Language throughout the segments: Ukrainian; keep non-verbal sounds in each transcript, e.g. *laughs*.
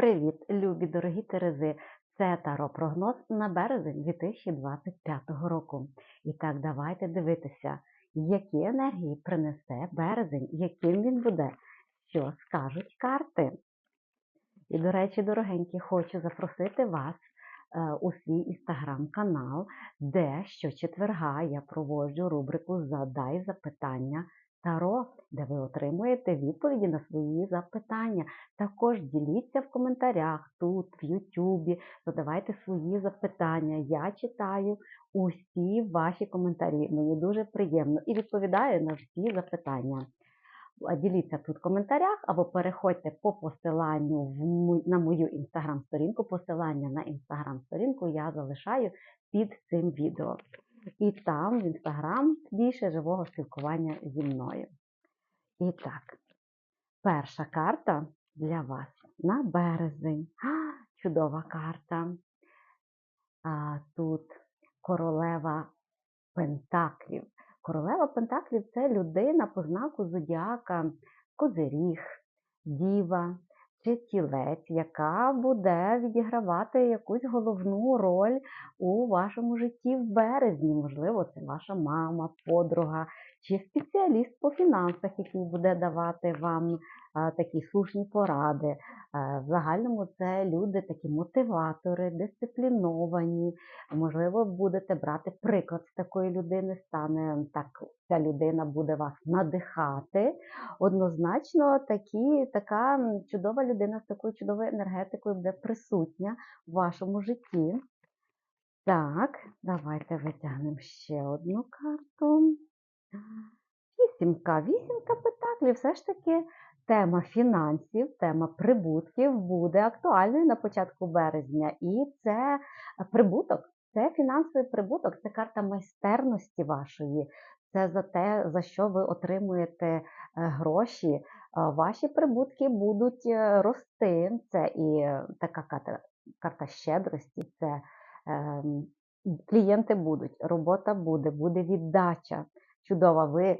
Привіт, любі дорогі Терези! Це Таро прогноз на березень 2025 року. І так, давайте дивитися, які енергії принесе березень, яким він буде, що скажуть карти. І, до речі, дорогенькі, хочу запросити вас е, у свій інстаграм-канал, де щочетверга я проводжу рубрику Задай запитання Таро, де ви отримуєте відповіді на свої запитання. Також діліться в коментарях тут, в Ютубі, задавайте свої запитання. Я читаю усі ваші коментарі. Мені дуже приємно і відповідаю на всі запитання. Діліться тут в коментарях або переходьте по посиланню в на мою інстаграм-сторінку. Посилання на інстаграм-сторінку я залишаю під цим відео. І там в інстаграм більше живого спілкування зі мною. І так, перша карта для вас на березень. А, чудова карта. А, тут королева Пентаклів. Королева Пентаклів це людина по знаку зодіака Козиріг, Діва чи тілець, яка буде відігравати якусь головну роль у вашому житті в березні. Можливо, це ваша мама, подруга чи спеціаліст по фінансах, який буде давати вам такі слушні поради. Е, В загальному це люди такі мотиватори, дисципліновані. Можливо, будете брати приклад з такої людини, стане так, ця людина буде вас надихати. Однозначно, такі, така чудова людина з такою чудовою енергетикою буде присутня в вашому житті. Так, давайте витягнемо ще одну карту. Вісімка. Вісімка пентаклів. Все ж таки тема фінансів, тема прибутків буде актуальною на початку березня. І це прибуток, це фінансовий прибуток, це карта майстерності вашої. Це за те, за що ви отримуєте е, гроші. Ваші прибутки будуть е, рости. Це і е, така карта, карта щедрості, це ем, клієнти будуть, робота буде, буде віддача. Чудова. Ви,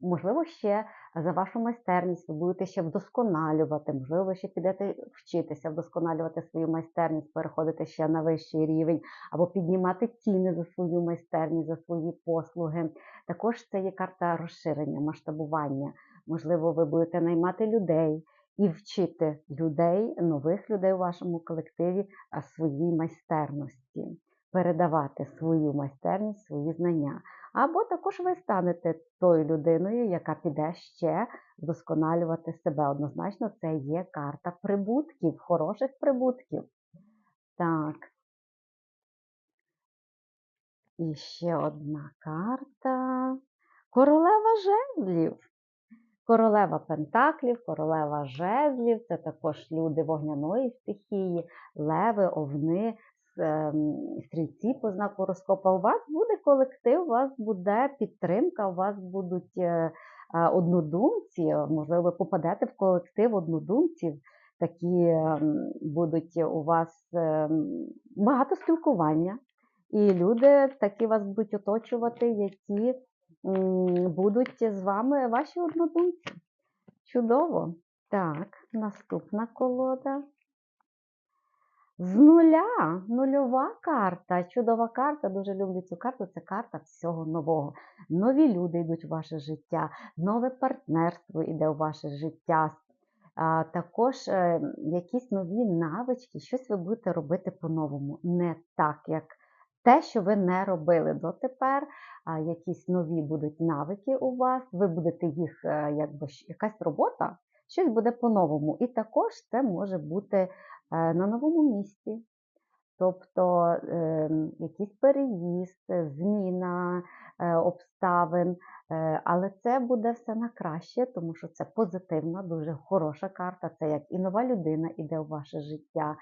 можливо, ще за вашу майстерність ви будете ще вдосконалювати, можливо, ви ще підете вчитися вдосконалювати свою майстерність, переходити ще на вищий рівень, або піднімати ціни за свою майстерність, за свої послуги. Також це є карта розширення, масштабування. Можливо, ви будете наймати людей і вчити людей, нових людей у вашому колективі своїй майстерності, передавати свою майстерність, свої знання. Або також ви станете тою людиною, яка піде ще вдосконалювати себе. Однозначно, це є карта прибутків, хороших прибутків. Так. І ще одна карта. Королева жезлів. Королева Пентаклів, королева жезлів це також люди вогняної стихії, леви, овни, стрільці по знаку гороскопа. У вас буде колектив, у вас буде підтримка, у вас будуть е, е, однодумці. Можливо, ви попадете в колектив однодумців. Такі ем, будуть у вас ем, багато спілкування, і люди такі вас будуть оточувати, які будуть з вами ваші однодумці. Чудово. Так, наступна колода. З нуля, нульова карта, чудова карта, дуже люблю цю карту. Це карта всього нового. Нові люди йдуть в ваше життя, нове партнерство йде у ваше життя. Також е, якісь нові навички, щось ви будете робити по-новому, не так, як те, що ви не робили дотепер. Якісь нові будуть навики у вас, ви будете їх, е, якби якась робота, щось буде по-новому. І також це може бути на новому місці. Тобто е, якийсь переїзд, е, зміна е, обставин, е, але це буде все на краще, тому що це позитивна, дуже хороша карта. Це як і нова людина іде в ваше життя,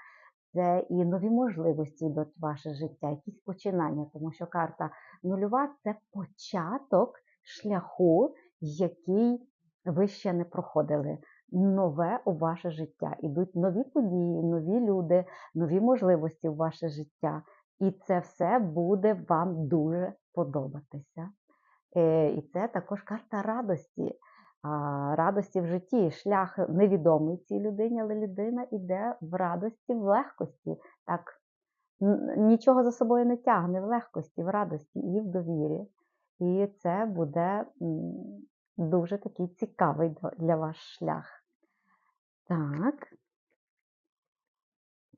це і нові можливості йдуть в ваше життя, якісь починання, тому що карта нульова це початок шляху, який ви ще не проходили. Нове у ваше життя. Ідуть нові події, нові люди, нові можливості в ваше життя. І це все буде вам дуже подобатися. Е, І це також карта радості. радості в житті. Шлях невідомий цій людині, але людина йде в радості, в легкості. Так, нічого за собою не тягне в легкості, в радості і в довірі. І це буде дуже такий цікавий для вас шлях. Так.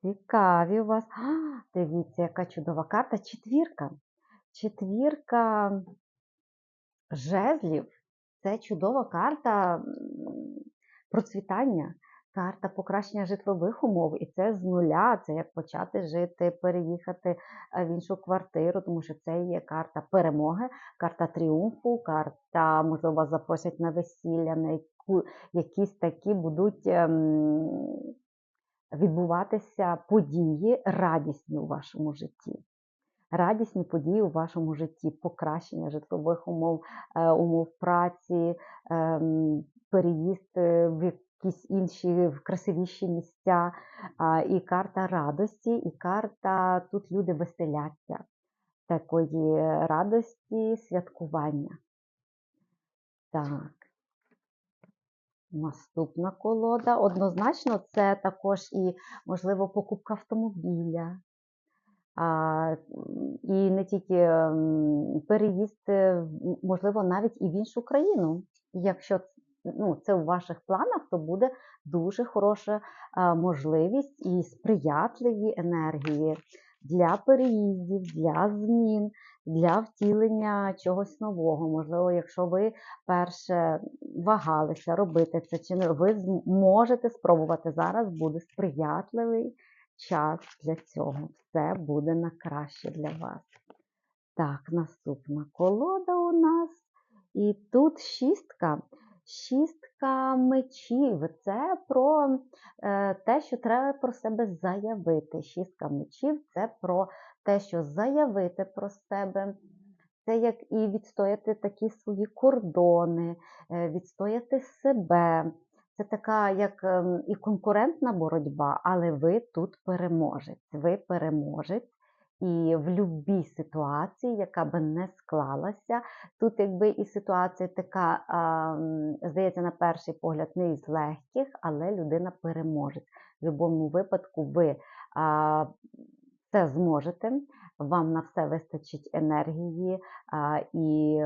Цікаві у вас. А, дивіться, яка чудова карта. Четвірка. Четвірка жезлів це чудова карта процвітання, карта покращення житлових умов. І це з нуля, це як почати жити, переїхати е, в іншу квартиру, тому що це є карта перемоги, карта тріумфу, карта, можливо, вас запросять на весілля, на яку, якісь такі будуть. ем, відбуватися події радісні у вашому житті. Радісні події у вашому житті, покращення житлових умов, е, умов праці, ем, переїзд е, в якісь інші красивіші місця, і карта радості, і карта тут люди веселяться, такої радості, святкування. Так. Наступна колода. Однозначно, це також і, можливо, покупка автомобіля. А, і не тільки переїзд, е, можливо, навіть і в іншу країну. Якщо ну, це у ваших планах, то буде дуже хороша можливість і сприятливі енергії для переїздів, для змін, для втілення чогось нового. Можливо, якщо ви перше вагалися робити це чи не, ви можете спробувати зараз, буде сприятливий час для цього. Все буде на краще для вас. Так, наступна колода у нас. І тут шістка. Шістка мечів. Це про е, те, що треба про себе заявити. Шістка мечів це про те, що заявити про себе. Це як і відстояти такі свої кордони, е, відстояти себе. Це така як ем, і конкурентна боротьба, але ви тут переможець. Ви переможець. І в будь-якій ситуації, яка би не склалася, тут якби і ситуація така, здається, на перший погляд, не із легких, але людина переможець. В будь-якому випадку ви це зможете, вам на все вистачить енергії, і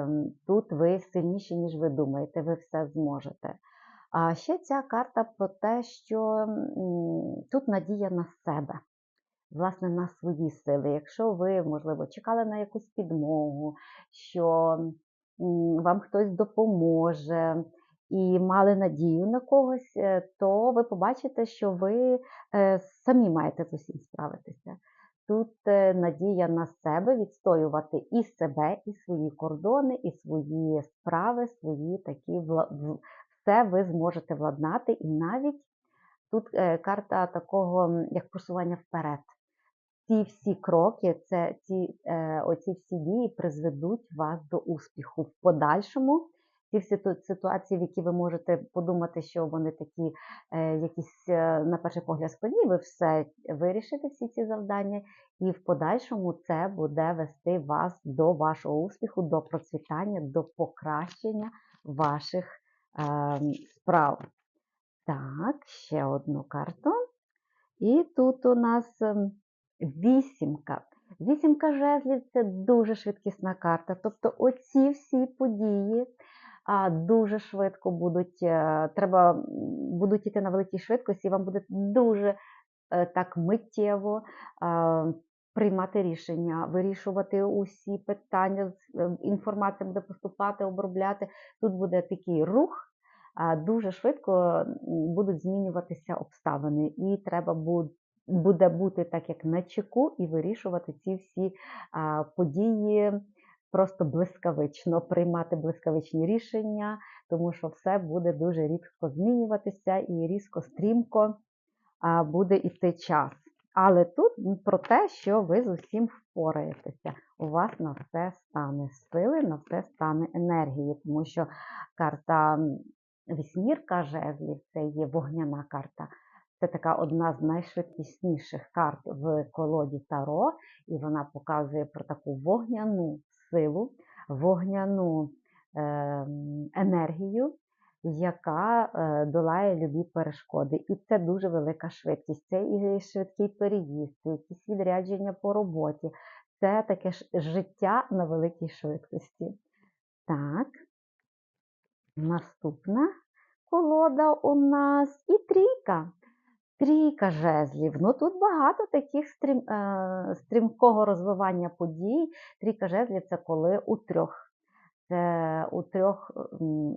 тут ви сильніші, ніж ви думаєте, ви все зможете. А ще ця карта про те, що тут надія на себе власне, на свої сили. Якщо ви, можливо, чекали на якусь підмогу, що вам хтось допоможе і мали надію на когось, е, то ви побачите, що ви е, самі маєте з усім справитися. Тут е, надія на себе відстоювати і себе, і свої кордони, і свої справи, свої такі все ви зможете владнати, і навіть тут карта такого як просування вперед ці всі кроки, це ці, е, оці всі дії призведуть вас до успіху в подальшому. Ці всі ситуації, в які ви можете подумати, що вони такі е, якісь е, на перший погляд складні, ви все вирішите, всі ці завдання, і в подальшому це буде вести вас до вашого успіху, до процвітання, до покращення ваших е, справ. Так, ще одну карту. І тут у нас ем, вісімка. Вісімка жезлів це дуже швидкісна карта. Тобто оці всі події а, дуже швидко будуть, е, треба, будуть йти на великій швидкості, і вам буде дуже е, так миттєво приймати рішення, вирішувати усі питання, е, інформація буде поступати, обробляти. Тут буде такий рух, дуже швидко будуть змінюватися обставини, і треба буде буде бути так, як на чеку, і вирішувати ці всі події просто блискавично, приймати блискавичні рішення, тому що все буде дуже різко змінюватися і різко стрімко буде іти час. Але тут про те, що ви з усім впораєтеся. У вас на все стане сили, на все стане енергії, тому що карта вісьмірка жезлів це є вогняна карта. Це така одна з найшвидкісніших карт в колоді Таро, і вона показує про таку вогняну силу, вогняну ем, енергію, яка е, долає любі перешкоди. І це дуже велика швидкість. Це і швидкий переїзд, це якісь відрядження по роботі. Це таке ж життя на великій швидкості. Так, наступна колода у нас і трійка. Трійка жезлів. Ну тут багато таких стрім, е, стрімкого розвивання подій. Трійка жезлів це коли у трьох. Це у трьох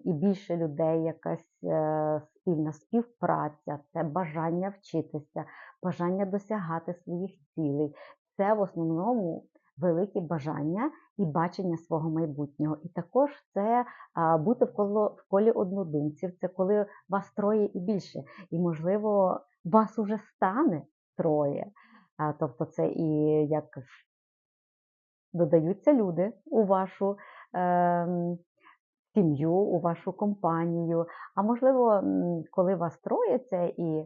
і більше людей якась е, спільна співпраця, це бажання вчитися, бажання досягати своїх цілей. Це в основному великі бажання і бачення свого майбутнього. І також це а, бути в, коло, в колі однодумців, це коли вас троє і більше. І, можливо, вас уже стане троє. А, тобто це і як додаються люди у вашу ем, сім'ю, у вашу компанію. А можливо, коли вас троє, це і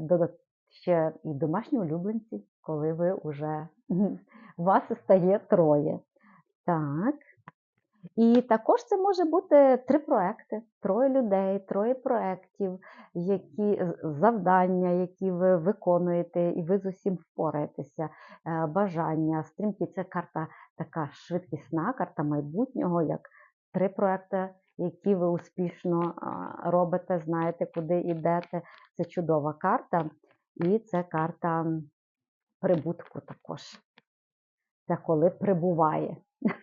дода- ще і домашні улюбленці, коли ви вже вас стає троє. Так. І також це може бути три проекти, троє людей, троє проєктів, які завдання, які ви виконуєте, і ви з усім впораєтеся. Е, Бажання, стрімкі це карта така швидкісна, карта майбутнього, як три проекти, які ви успішно робите, знаєте, куди йдете. Це чудова карта, і це карта прибутку також. Це коли прибуває. *laughs*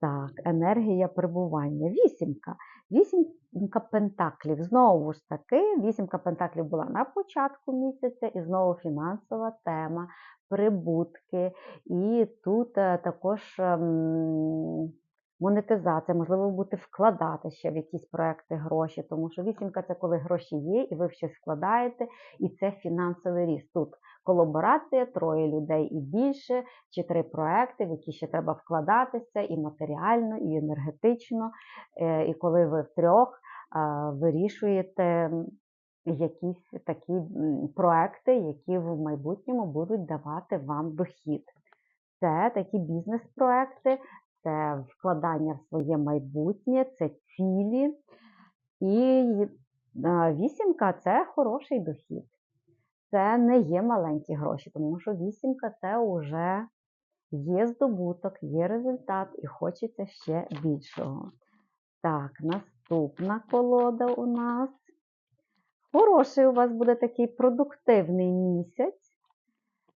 Так, енергія перебування. Вісімка. Вісімка пентаклів. Знову ж таки, вісімка пентаклів була на початку місяця, і знову фінансова тема, прибутки. І тут е, також ем, монетизація, можливо, будете вкладати ще в якісь проекти гроші, тому що вісімка це коли гроші є, і ви щось вкладаєте, і це фінансовий ріст. Тут колаборація, троє людей і більше, чи три проекти, в які ще треба вкладатися і матеріально, і енергетично. Е, І коли ви втрьох а, вирішуєте якісь такі проекти, які в майбутньому будуть давати вам дохід. Це такі бізнес-проекти, це вкладання в своє майбутнє, це цілі. І вісімка це хороший дохід. Це не є маленькі гроші, тому що вісімка це вже є здобуток, є результат і хочеться ще більшого. Так, наступна колода у нас. Хороший у вас буде такий продуктивний місяць.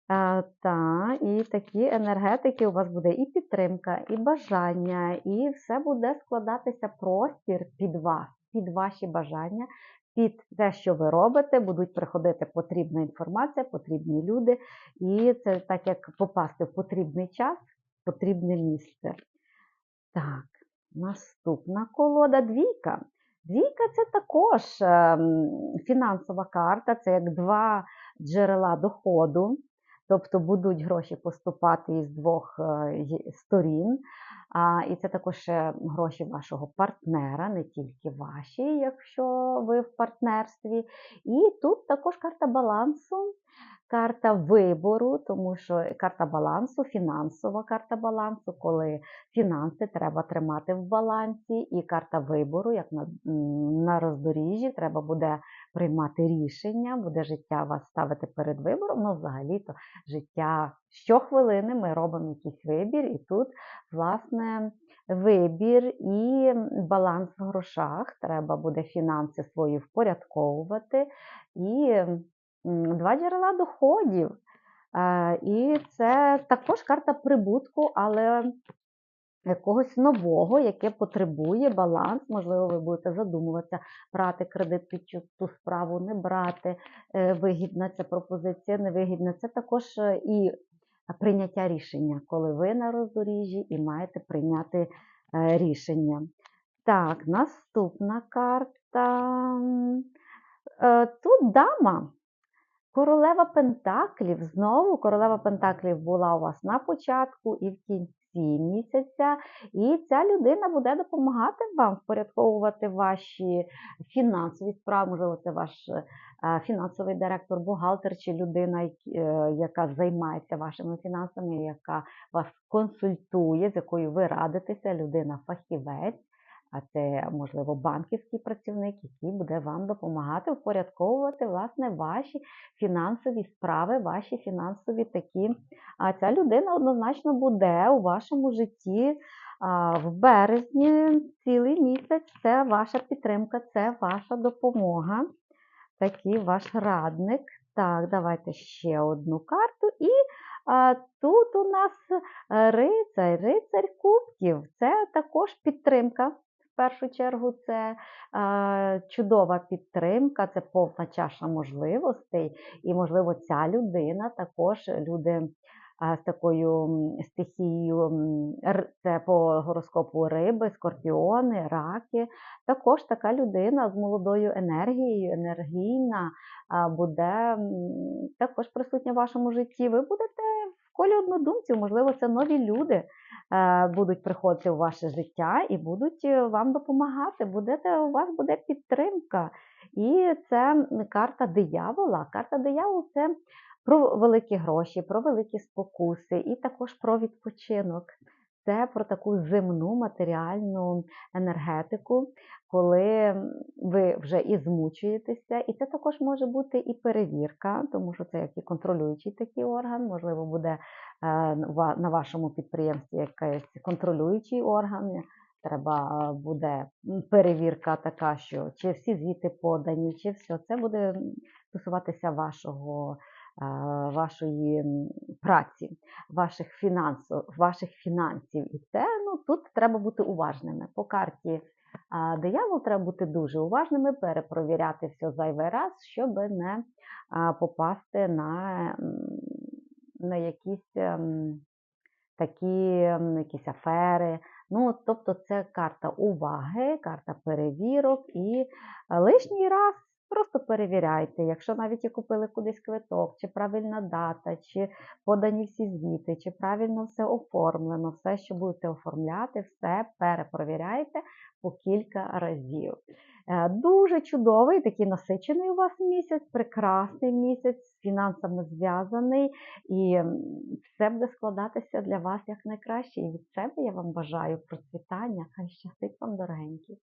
А, та, і такі енергетики у вас буде і підтримка, і бажання, і все буде складатися простір під вас, під ваші бажання, під те, що ви робите, будуть приходити потрібна інформація, потрібні люди. І це так як попасти в потрібний час, потрібне місце. Так, наступна колода двійка. Двійка це також ем, фінансова карта, це як два джерела доходу. Тобто будуть гроші поступати із двох е, сторін. А, і це також е, гроші вашого партнера, не тільки ваші, якщо ви в партнерстві. І тут також карта балансу, карта вибору, тому що карта балансу, фінансова карта балансу, коли фінанси треба тримати в балансі, і карта вибору, як на, на роздоріжжі, треба буде приймати рішення, буде життя вас ставити перед вибором. Ну, взагалі-то життя щохвилини ми робимо якийсь вибір, і тут, власне, вибір і баланс в грошах. Треба буде фінанси свої впорядковувати. І два джерела доходів. Е, І це також карта прибутку, але якогось нового, яке потребує баланс. Можливо, ви будете задумуватися, брати кредит під ту справу, не брати, е, вигідна ця пропозиція, невигідна. Це також е, і прийняття рішення, коли ви на роздоріжжі і маєте прийняти рішення. Так, наступна карта. Тут дама. Королева Пентаклів. Знову королева Пентаклів була у вас на початку і в кінці місяця. І ця людина буде допомагати вам впорядковувати ваші фінансові справи. Можливо, це ваш е, фінансовий директор, бухгалтер чи людина, е, яка займається вашими фінансами, яка вас консультує, з якою ви радитеся, людина-фахівець. А це, можливо, банківський працівник, який буде вам допомагати впорядковувати власне ваші фінансові справи, ваші фінансові такі. А ця людина однозначно буде у вашому житті в березні цілий місяць. Це ваша підтримка, це ваша допомога. Такий ваш радник. Так, давайте ще одну карту. І а, тут у нас е, рицар, рицар кубків. Це також підтримка. Першу чергу, це е, чудова підтримка, це повна чаша можливостей. І, можливо, ця людина також люди з такою стихією, це по гороскопу риби, скорпіони, раки. Також така людина з молодою енергією, енергійна, буде також присутня в вашому житті. Ви будете в колі однодумців, можливо, це нові люди е, будуть приходити у ваше життя і будуть е, вам допомагати. Будете, у вас буде підтримка. І це карта диявола. Карта диявола це про великі гроші, про великі спокуси і також про відпочинок. Це про таку земну матеріальну енергетику, коли ви вже і змучуєтеся, і це також може бути і перевірка, тому що це як і контролюючий такий орган, можливо, буде е, на вашому підприємстві якийсь контролюючий орган. Треба е, буде перевірка така, що чи всі звіти подані, чи все. Це буде стосуватися вашого, е, вашої праці, ваших фінансів, ваших фінансів. І це ну, тут треба бути уважними. По карті диявол треба бути дуже уважними, перепровіряти все зайвий раз, щоб не попасти на, на якісь ем, такі якісь афери. Ну, тобто це карта уваги, карта перевірок і лишній раз просто перевіряйте, якщо навіть і купили кудись квиток, чи правильна дата, чи подані всі звіти, чи правильно все оформлено, все, що будете оформляти, все перепровіряйте по кілька разів. Е, Дуже чудовий, такий насичений у вас місяць, прекрасний місяць, з фінансами зв'язаний, і все буде складатися для вас як найкраще. І від себе я вам бажаю процвітання. Хай щастить вам, дорогенькі.